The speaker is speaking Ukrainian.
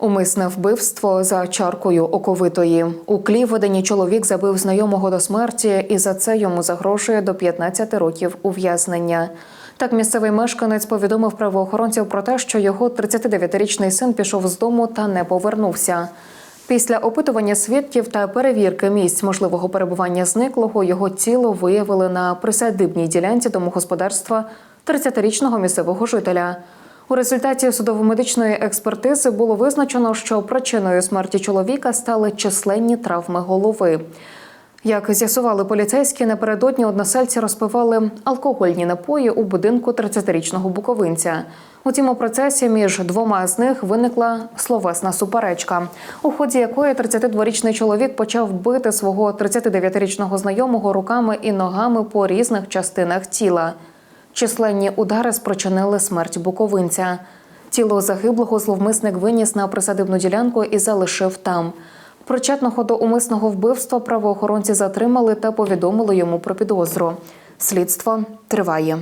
Умисне вбивство за чаркою оковитої. У Кліводені чоловік забив знайомого до смерті, і за це йому загрожує до 15 років ув'язнення. Так місцевий мешканець повідомив правоохоронців про те, що його 39-річний син пішов з дому та не повернувся. Після опитування свідків та перевірки місць можливого перебування зниклого його тіло виявили на присадибній ділянці домогосподарства 30-річного місцевого жителя. У результаті судово-медичної експертизи було визначено, що причиною смерті чоловіка стали численні травми голови. Як з'ясували поліцейські, напередодні односельці розпивали алкогольні напої у будинку 30-річного буковинця. У процесі між двома з них виникла словесна суперечка, у ході якої 32-річний чоловік почав бити свого 39-річного знайомого руками і ногами по різних частинах тіла. Численні удари спричинили смерть буковинця. Тіло загиблого зловмисник виніс на присадибну ділянку і залишив там. Причетного до умисного вбивства правоохоронці затримали та повідомили йому про підозру. Слідство триває.